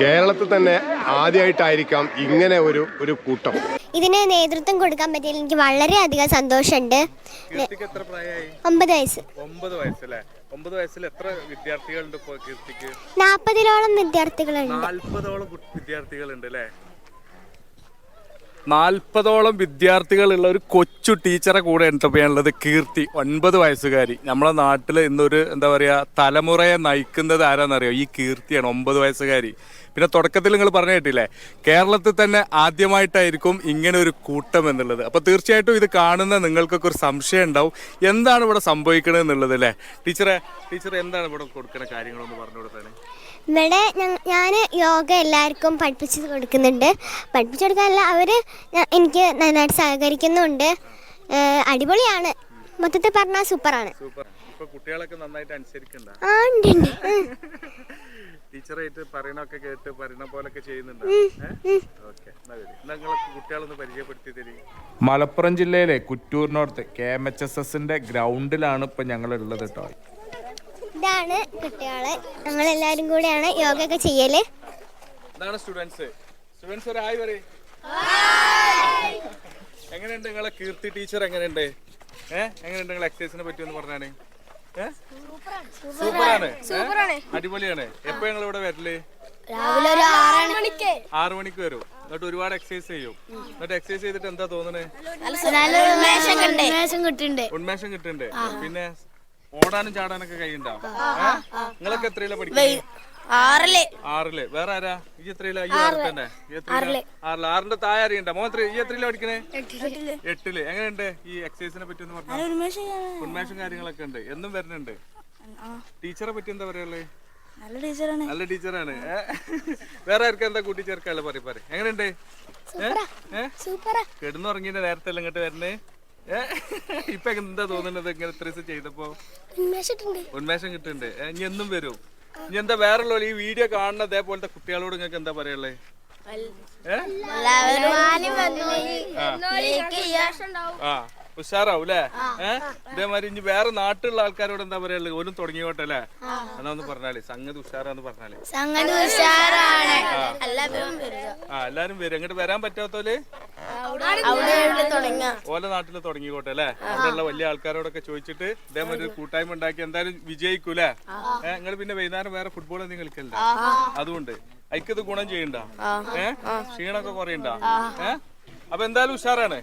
കേരളത്തിൽ തന്നെ ആദ്യമായിട്ടായിരിക്കാം ഇങ്ങനെ ഒരു ഒരു കൂട്ടം. ഇതിന് നേതൃത്വം കൊടുക്കാൻ പറ്റിയതിൽ എനിക്ക് വളരെയധികം സന്തോഷമുണ്ട്. ഒമ്പത് വയസ്സ്. ഒമ്പത് വയസ്സല്ലേ? ഒമ്പത് വയസ്സിൽ എത്ര വിദ്യാർത്ഥികളുണ്ട് നാൽപ്പതിലോളം വിദ്യാർത്ഥികളുണ്ട്. നാൽപ്പതോളം വിദ്യാർത്ഥികളുണ്ട് അല്ലേ? നാൽപ്പതോളം വിദ്യാർത്ഥികളുള്ള ഒരു കൊച്ചു ടീച്ചറെ കൂടെ ഉള്ളത് കീർത്തി ഒൻപത് വയസ്സുകാരി. നമ്മളെ നാട്ടിൽ ഇന്നൊരു എന്താ പറയുക തലമുറയെ നയിക്കുന്നത് ആരാന്നറിയോ? ഈ കീർത്തിയാണ് ഒമ്പത് വയസ്സുകാരി. പിന്നെ തുടക്കത്തിൽ നിങ്ങൾ പറഞ്ഞു കേട്ടില്ലേ? കേരളത്തിൽ തന്നെ ആദ്യമായിട്ടായിരിക്കും ഇങ്ങനെ ഒരു കൂട്ടം എന്നുള്ളത്. അപ്പോൾ തീർച്ചയായിട്ടും ഇത് കാണുന്ന നിങ്ങൾക്കൊക്കെ ഒരു സംശയം ഉണ്ടാവും. എന്താണ് ഇവിടെ സംഭവിക്കണത് എന്നുള്ളത് അല്ലേ? ടീച്ചറെ ടീച്ചർ എന്താണ് ഇവിടെ കൊടുക്കുന്ന കാര്യങ്ങളൊന്ന് പറഞ്ഞു കൊടുത്താൽ ഇവിടെ ഞാൻ യോഗ എല്ലാവർക്കും പഠിപ്പിച്ച് കൊടുക്കുന്നുണ്ട്. പഠിപ്പിച്ചു കൊടുക്കാനല്ല അവർ എനിക്ക് നന്നായിട്ട് സഹകരിക്കുന്നുണ്ട്. അടിപൊളിയാണ്. മൊത്തത്തിൽ പറഞ്ഞാൽ സൂപ്പറാണ്. സൂപ്പർ. ഇപ്പൊ കുട്ടികളൊക്കെ നന്നായിട്ട് അനുസരിക്കണ്ട. ടീച്ചറായിട്ട് പറയണൊക്കെ കേട്ട് പറയണ പോലൊക്കെ ചെയ്യുന്നുണ്ടോ? ഓക്കെ നിങ്ങൾ കുട്ടികളൊന്ന് പരിചയപ്പെടുത്തി തരി. മലപ്പുറം ജില്ലയിലെ കുറ്റൂരിനോടത്ത് കെ എം എച്ച് എസ് എസിന്റെ ഗ്രൗണ്ടിലാണ് ഇപ്പൊ ഞങ്ങൾ ഉള്ളത് കേട്ടോ. ഇതാണ് കുട്ടികൾ. ഞങ്ങളെല്ലാവരും കൂടെയാണ് യോഗ ഒക്കെ ചെയ്യൽ. ഇതാണ് സ്റ്റുഡൻസ്. സ്റ്റുഡൻസ് ഒരു ഹായ് പറയും. എങ്ങനെയുണ്ട് നിങ്ങളെ കീർത്തി ടീച്ചർ എങ്ങനെയുണ്ട്? ഏഹ് എങ്ങനെയുണ്ട് നിങ്ങൾ എക്സസൈസിനെ പറ്റി ഒന്ന് പറഞ്ഞാണ് സൂപ്പറാണ്? അടിപൊളിയാണ്. എപ്പോ ഞങ്ങൾ ഇവിടെ വരൽ? രാവിലെ ഒരു ആറ് മണിക്ക് ആറു മണിക്ക് വരും. എന്നിട്ട് ഒരുപാട് എക്സസൈസ് ചെയ്യും. എന്നിട്ട് എക്സസൈസ് ചെയ്തിട്ട് എന്താ തോന്നണേ ഉന്മേഷം കിട്ടുന്നുണ്ട് ഉന്മേഷം കിട്ടുന്നുണ്ട് പിന്നെ ഓടാനും ചാടാനൊക്കെ കഴിയുണ്ടോ നിങ്ങളൊക്കെ എത്രയില പഠിക്കുന്നത് ആറിൽ. ആറിൽ. വേറെ ആരാ? ഈ എത്രയില? ഈ ആറ്. തന്നെ? ആറിൽ. ആറിന്റെ താഴെ അറിയണ്ട? മോൻ എത്ര ഈ എത്രയില പഠിക്കണേ? എട്ടിൽ. എങ്ങനെയുണ്ട് ഈ എക്സസൈസിനെ പറ്റി ഒന്ന് പറഞ്ഞു? ഉന്മേഷം കാര്യങ്ങളൊക്കെ ഉണ്ട്. എന്നും വരുന്നുണ്ട്. ടീച്ചറെ പറ്റി എന്താ പറയുള്ളേ നല്ല ടീച്ചറാണ്. നല്ല ടീച്ചറാണ്. വേറെ ആർക്കും എന്താ കൂട്ടി ചേർക്കാല്ലോ പറയും പറയും. എങ്ങനെയുണ്ട്? കിടന്നുറങ്ങിന്റെ നേരത്തെ ഇങ്ങോട്ട് വരണേ? ഇപ്പൊ എന്താ തോന്നുന്നത് ഇങ്ങനെ ഇത്ര ദിവസം ചെയ്തപ്പോ? ഉന്മേഷം കിട്ടുന്നുണ്ട് ഇനി എന്നും വരും. ഇനി എന്താ വേറെ ഈ വീഡിയോ കാണുന്ന അതേപോലത്തെ കുട്ടികളോട് നിങ്ങൾക്ക് എന്താ പറയുള്ളേ ഉഷാറാവൂലേ ഏഹ് ഇതേമാതിരി ഇനി വേറെ നാട്ടിലുള്ള ആൾക്കാരോട് എന്താ പറയുള്ളത് ഓനും തുടങ്ങിയോട്ടെ അല്ലേ എന്നാ ഒന്ന് പറഞ്ഞാലേ. സംഗതി ഉഷാറാന്ന് പറഞ്ഞാലേ. ആ. എല്ലാരും വരും അങ്ങോട്ട് വരാൻ പറ്റാത്തോൽ? ഓല നാട്ടിൽ തുടങ്ങിക്കോട്ടെ അല്ലേ? അവിടെയുള്ള വലിയ ആൾക്കാരോടൊക്കെ ചോദിച്ചിട്ട് ഇതേമാതിരി ഒരു കൂട്ടായ്മ ഉണ്ടാക്കി എന്തായാലും വിജയിക്കൂലേ നിങ്ങൾ പിന്നെ വൈകുന്നേരം വേറെ ഫുട്ബോൾ എന്തെങ്കിലും കളിക്കല്ല അതുകൊണ്ട് അയക്കത് ഗുണം ചെയ്യണ്ട. ഏഹ് ക്ഷീണൊക്കെ കുറയണ്ട. ഏഹ് അപ്പൊ എന്തായാലും ഉഷാറാണ്.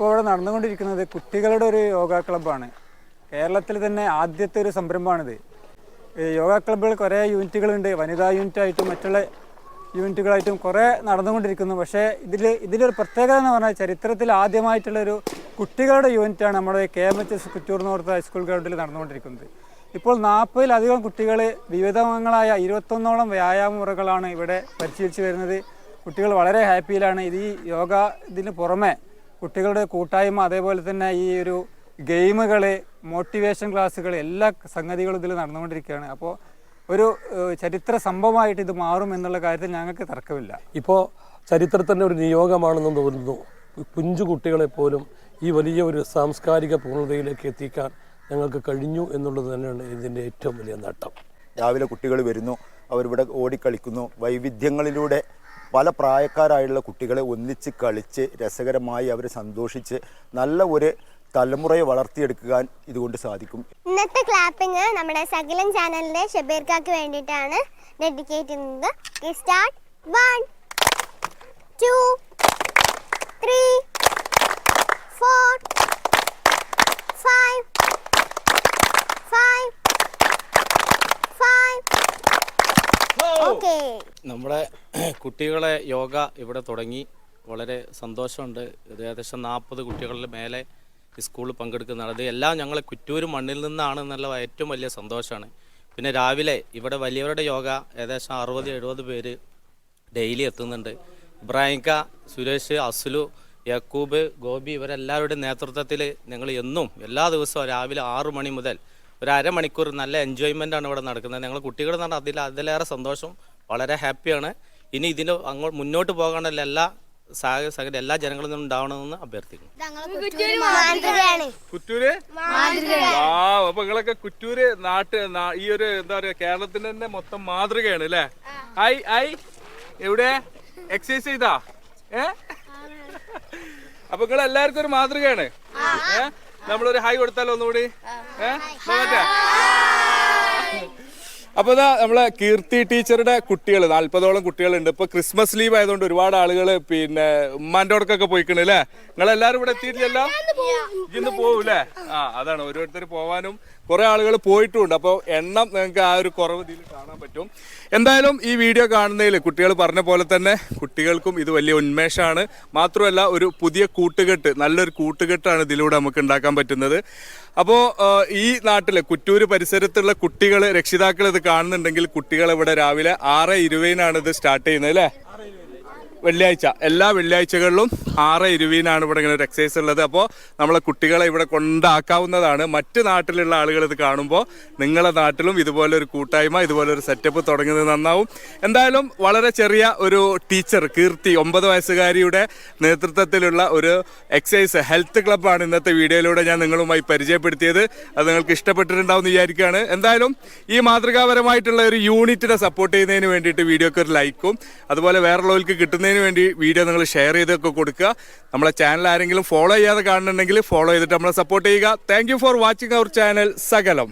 ഇപ്പോൾ ഇവിടെ നടന്നുകൊണ്ടിരിക്കുന്നത് കുട്ടികളുടെ ഒരു യോഗ ക്ലബ്ബാണ്. കേരളത്തിൽ തന്നെ ആദ്യത്തെ ഒരു സംരംഭമാണിത്. യോഗ ക്ലബ്ബുകൾ കുറേ യൂണിറ്റുകളുണ്ട്. വനിതാ യൂണിറ്റായിട്ടും മറ്റുള്ള യൂണിറ്റുകളായിട്ടും കുറേ നടന്നുകൊണ്ടിരിക്കുന്നു. പക്ഷേ ഇതിൽ ഇതിലൊരു പ്രത്യേകത എന്ന് പറഞ്ഞാൽ ചരിത്രത്തിൽ ആദ്യമായിട്ടുള്ളൊരു കുട്ടികളുടെ യൂണിറ്റാണ് നമ്മുടെ K M H S Kuttur north high school ഗ്രൗണ്ടിൽ നടന്നുകൊണ്ടിരിക്കുന്നത്. ഇപ്പോൾ നാൽപ്പതിലധികം കുട്ടികൾ വിവിധങ്ങളായ ഇരുപത്തൊന്നോളം വ്യായാമ മുറകളാണ് ഇവിടെ പരിശീലിച്ച് വരുന്നത്. കുട്ടികൾ വളരെ ഹാപ്പിയിലാണ്. ഇത് ഈ യോഗ ഇതിന് പുറമെ കുട്ടികളുടെ കൂട്ടായ്മ അതേപോലെ തന്നെ ഈ ഒരു ഗെയിമുകൾ മോട്ടിവേഷൻ ക്ലാസ്സുകൾ എല്ലാ സംഗതികളും ഇതിൽ നടന്നുകൊണ്ടിരിക്കുകയാണ്. അപ്പോൾ ഒരു ചരിത്ര സംഭവമായിട്ട് ഇത് മാറും എന്നുള്ള കാര്യത്തിൽ ഞങ്ങൾക്ക് തർക്കമില്ല. ഇപ്പോൾ ചരിത്രത്തിന്റെ ഒരു നിയോഗമാണെന്ന് തോന്നുന്നു. കുഞ്ചു കുട്ടികളെ പോലും ഈ വലിയ ഒരു സാംസ്കാരിക പൂർണതയിലേക്ക് എത്തിക്കാൻ ഞങ്ങൾക്ക് കഴിഞ്ഞു എന്നുള്ളത് തന്നെയാണ് ഇതിന്റെ ഏറ്റവും വലിയ നേട്ടം. രാവിലെ കുട്ടികൾ വരുന്നു. അവരിവിടെ ഓടിക്കളിക്കുന്നു. വൈവിധ്യങ്ങളിലൂടെ പല പ്രായക്കാരായുള്ള കുട്ടികളെ ഒന്നിച്ച് കളിച്ച് രസകരമായി അവർ സന്തോഷിച്ച് നല്ല ഒരു തലമുറയെ വളർത്തിയെടുക്കാൻ ഇതുകൊണ്ട് സാധിക്കും. ഇന്നത്തെ ക്ലാപ്പിംഗ് നമ്മുടെ സകലൻ ചാനലിന്റെ ഷബീർക്കാക്ക് വേണ്ടിയിട്ടാണ് ഡെഡിക്കേറ്റ് ചെയ്യുന്നത് സ്റ്റാർട്ട് വൺ ടു ത്രീ നമ്മുടെ കുട്ടികളെ യോഗ ഇവിടെ തുടങ്ങി. വളരെ സന്തോഷമുണ്ട്. ഏകദേശം നാൽപ്പത് കുട്ടികളിൽ മേലെ സ്കൂളിൽ പങ്കെടുക്കുന്നതാണ്. അത് എല്ലാം ഞങ്ങൾ കുറ്റൂർ മണ്ണിൽ നിന്നാണ് എന്നുള്ള ഏറ്റവും വലിയ സന്തോഷമാണ്. പിന്നെ രാവിലെ ഇവിടെ വലിയവരുടെ യോഗ ഏകദേശം അറുപത് എഴുപത് പേര് ഡെയിലി എത്തുന്നുണ്ട്. ഇബ്രാഹിംക സുരേഷ് അസുലു യക്കൂബ് ഗോപി ഇവരെല്ലാവരുടെയും നേതൃത്വത്തിൽ ഞങ്ങൾ എന്നും എല്ലാ ദിവസവും രാവിലെ ആറു മണി മുതൽ ഒരു അരമണിക്കൂർ നല്ല എൻജോയ്മെന്റ് ആണ് ഇവിടെ നടക്കുന്നത്. ഞങ്ങൾ കുട്ടികൾ എന്ന് പറഞ്ഞാൽ അതിൽ അതിലേറെ സന്തോഷം വളരെ ഹാപ്പിയാണ്. ഇനി ഇതിന് അങ്ങോട്ട് മുന്നോട്ട് പോകാനുള്ള എല്ലാ സാഹചര്യം എല്ലാ ജനങ്ങളിൽ നിന്നും ഉണ്ടാവണമെന്ന് അഭ്യർത്ഥിക്കുന്നു. കുറ്റൂര് ആ അപ്പൊ നിങ്ങളൊക്കെ കുറ്റൂര് നാട്ട് ഈ ഒരു എന്താ പറയാ കേരളത്തിന്റെ തന്നെ മൊത്തം മാതൃകയാണ് അല്ലേ? ഐ ഐ എവിടെ? എക്സസൈസ് ചെയ്താ? ഏ? അപ്പൊ നിങ്ങൾ എല്ലാവർക്കും ഒരു മാതൃകയാണ്. ഏ? നമ്മളൊരു ഹൈ കൊടുത്താലോ ഒന്നുകൂടി? ഏ? നോക്കട്ടെ അപ്പൊ ഇതാ നമ്മളെ കീർത്തി ടീച്ചറുടെ കുട്ടികൾ നാല്പതോളം കുട്ടികളുണ്ട്. ഇപ്പൊ ക്രിസ്മസ് ലീവ് ആയതുകൊണ്ട് ഒരുപാട് ആളുകൾ പിന്നെ ഉമ്മാന്റെ അടുക്കൊക്കെ പോയിക്കണ് അല്ലേ നിങ്ങൾ എല്ലാരും ഇവിടെ എത്തിയിട്ടില്ലല്ലോ? ഇന്ന് പോകൂലേ ആ അതാണ്. ഓരോരുത്തർ പോവാനും കുറെ ആളുകൾ പോയിട്ടുമുണ്ട് അപ്പോൾ എണ്ണം നിങ്ങൾക്ക് ആ ഒരു കുറവ് ഇതിൽ കാണാൻ പറ്റും. എന്തായാലും ഈ വീഡിയോ കാണുന്നതിൽ കുട്ടികൾ പറഞ്ഞ പോലെ തന്നെ കുട്ടികൾക്കും ഇത് വലിയ ഉന്മേഷമാണ്. മാത്രമല്ല ഒരു പുതിയ കൂട്ടുകെട്ട് നല്ലൊരു കൂട്ടുകെട്ടാണ് ഇതിലൂടെ നമുക്ക് ഉണ്ടാക്കാൻ പറ്റുന്നത്. അപ്പോൾ ഈ നാട്ടിൽ കുറ്റൂര് പരിസരത്തുള്ള കുട്ടികൾ രക്ഷിതാക്കൾ ഇത് കാണുന്നുണ്ടെങ്കിൽ കുട്ടികൾ ഇവിടെ രാവിലെ ആറ് ഇരുപതിനാണ് ഇത് സ്റ്റാർട്ട് ചെയ്യുന്നത് അല്ലേ? വെള്ളിയാഴ്ച. എല്ലാ വെള്ളിയാഴ്ചകളിലും ആറ് ഇരുപതിനാണ് ഇവിടെ ഇങ്ങനെ ഒരു എക്സസൈസ് ഉള്ളത്. അപ്പോൾ നമ്മളെ കുട്ടികളെ ഇവിടെ കൊണ്ടാക്കാവുന്നതാണ്. മറ്റ് നാട്ടിലുള്ള ആളുകൾ ഇത് കാണുമ്പോൾ നിങ്ങളുടെ നാട്ടിലും ഇതുപോലെ ഒരു കൂട്ടായ്മ ഇതുപോലെ ഒരു സെറ്റപ്പ് തുടങ്ങുന്നത് നന്നാവും. എന്തായാലും വളരെ ചെറിയ ഒരു ടീച്ചർ കീർത്തി ഒമ്പത് വയസ്സുകാരിയുടെ നേതൃത്വത്തിലുള്ള ഒരു എക്സസൈസ് ഹെൽത്ത് ക്ലബ്ബാണ് ഇന്നത്തെ വീഡിയോയിലൂടെ ഞാൻ നിങ്ങളുമായി പരിചയപ്പെടുത്തിയത്. അത് നിങ്ങൾക്ക് ഇഷ്ടപ്പെട്ടിട്ടുണ്ടാവും വിചാരിക്കുകയാണ്. എന്തായാലും ഈ മാതൃകാപരമായിട്ടുള്ള ഒരു യൂണിറ്റിനെ സപ്പോർട്ട് ചെയ്യുന്നതിന് വേണ്ടിയിട്ട് വീഡിയോക്ക് ഒരു ലൈക്കും അതുപോലെ വേറുള്ളവർക്ക് കിട്ടുന്നതിന് വേണ്ടി വീഡിയോ നിങ്ങൾ ഷെയർ ചെയ്തൊക്കെ കൊടുക്കുക. നമ്മളെ ചാനൽ ആരെങ്കിലും ഫോളോ ചെയ്യാതെ കാണുന്നുണ്ടെങ്കിൽ ഫോളോ ചെയ്തിട്ട് നമ്മളെ സപ്പോർട്ട് ചെയ്യുക. Thank for watching our channel സകലം.